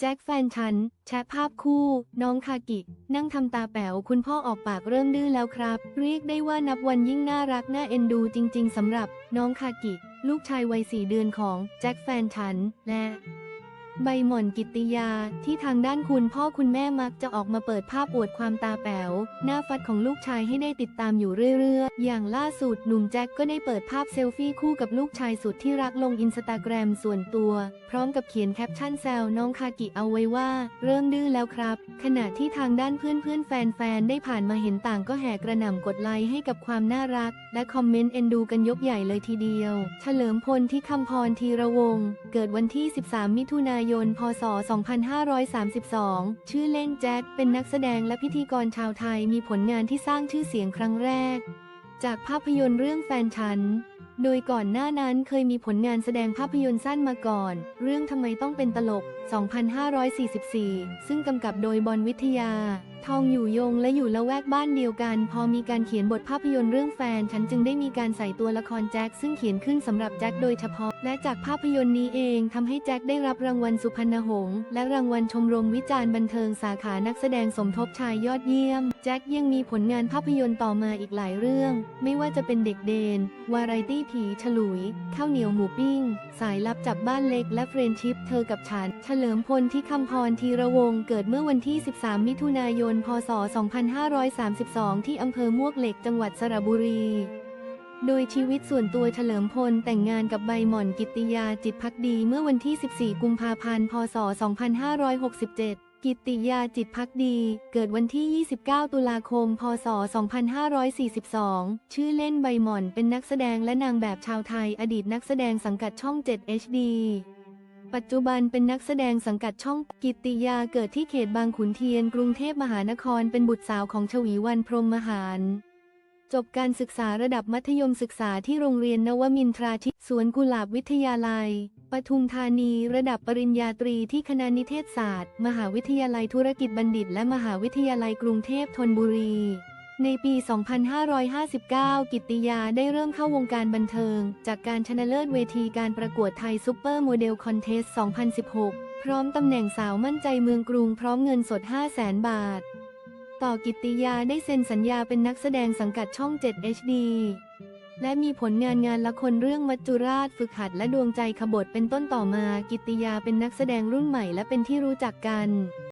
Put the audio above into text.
แจ็คแฟนฉัน แชะภาพคู่ น้องคากิ นั่งทำตาแป๋วคุณพ่อออกปากเริ่มดื้อแล้วครับ เรียกได้ว่านับวันยิ่งน่ารักน่าเอ็นดูจริง ๆสำหรับน้องคากิ ลูกชายวัยสี่เดือนของแจ็คแฟนฉัน และ ใบหม่อนกิติยาที่ทางด้านคุณพ่อคุณแม่มักจะออกมาเปิดภาพอวดความตาแป๋ว หน้าฟัดของลูกชายให้ได้ติดตามอยู่เรื่อยๆ อย่างล่าสุดหนุ่มแจ็คก็ได้เปิดภาพเซลฟี่คู่กับลูกชายสุดที่รักลงอินสตาแกรมส่วนตัว พร้อมกับเขียนแคปชั่นแซวน้องคากิเอาไว้ว่า เริ่มดื้อแล้วครับ ขณะที่ทางด้านเพื่อนๆแฟนๆได้ผ่านมาเห็นต่างก็แห่กระหน่ำกดไลค์ให้กับความน่ารัก และคอมเมนต์เอ็นดูกันยกใหญ่เลยทีเดียว เฉลิมพลที่คำพรทีระวงเกิดวันที่ 13 มิถุนายนยน พศ 2532 ชื่อเล่นแจ็ค เป็นนักแสดงและพิธีกรชาวไทยมีผลงานที่สร้างชื่อเสียงครั้งแรก จากภาพยนตร์เรื่องแฟนฉัน โดยก่อนหน้านั้นเคยมีผลงานแสดงภาพยนตร์สั้นมาก่อน เรื่องทำไมต้องเป็นตลก 2544 ซึ่งกำกับโดยบอลวิทยา ทองอยู่ยงและอยู่ละแวกบ้านเดียวกัน พอมีการเขียนบทภาพยนตร์เรื่องแฟนฉันจึงได้มีการใส่ตัวละครแจ็คซึ่งเขียนขึ้นสำหรับแจ็คโดยเฉพาะและจากภาพยนตร์นี้เองทำให้แจ็คได้รับรางวัลสุพรรณหงษ์และรางวัลชมรมวิจารณ์บันเทิงสาขานักแสดงสมทบชายยอดเยี่ยม แจ็คยังมีผลงานภาพยนตร์ต่อมาอีกหลายเรื่อง ไม่ว่าจะเป็นเด็กเดน วาไรตี้ผีฉลุย ข้าวเหนียวหมูปิ้ง สายลับจับบ้านเล็กและเฟรนชิพเธอกับฉัน เฉลิมพลที่คำพรทีระวงเกิดเมื่อวันที่ 13 มิถุนายน พศ 2532 ที่อำเภอมวกเหล็กจังหวัดสระบุรี โดยชีวิตส่วนตัวเฉลิมพลแต่งงานกับใบหม่อนกิติยาจิตพักดีเมื่อวันที่ 14 กุมภาพันธ์ พศ 2567 กิติยาจิตพักดี เกิดวันที่ 29 ตุลาคม พศ 2542 ชื่อเล่นใบหม่อนเป็นนักแสดงและนางแบบชาวไทยอดีตนักแสดงสังกัดช่อง 7 HD ปัจจุบันเป็นนักแสดงสังกัดช่องกิตติยาเกิดที่เขตบางขุนเทียนกรุงเทพมหานครเป็นบุตรสาวของชวีวันพรหมมหาร จบการศึกษาระดับมัธยมศึกษาที่โรงเรียนนวมินทราธิสวนกุหลาบวิทยาลัย ปทุมธานี ระดับปริญญาตรีที่คณะนิเทศศาสตร์ มหาวิทยาลัยธุรกิจบัณฑิต และมหาวิทยาลัยกรุงเทพธนบุรี ในปี 2559 กิตติยาได้เริ่มเข้าวงการบันเทิง จากการชนะเลิศเวทีการประกวดไทยซุปเปอร์โมเดลคอนเทสต์2016 พร้อมตำแหน่งสาวมั่นใจเมืองกรุงพร้อมเงินสด 500,000 บาท ต่อกิตติยาได้เซ็นสัญญาเป็นนักแสดงสังกัดช่อง 7 HD และมีผลงานงานละครเรื่องมัจจุราชฝึกหัดและดวงใจขบฏเป็นต้นต่อมา กิตติยาเป็นนักแสดงรุ่นใหม่และเป็นที่รู้จักกัน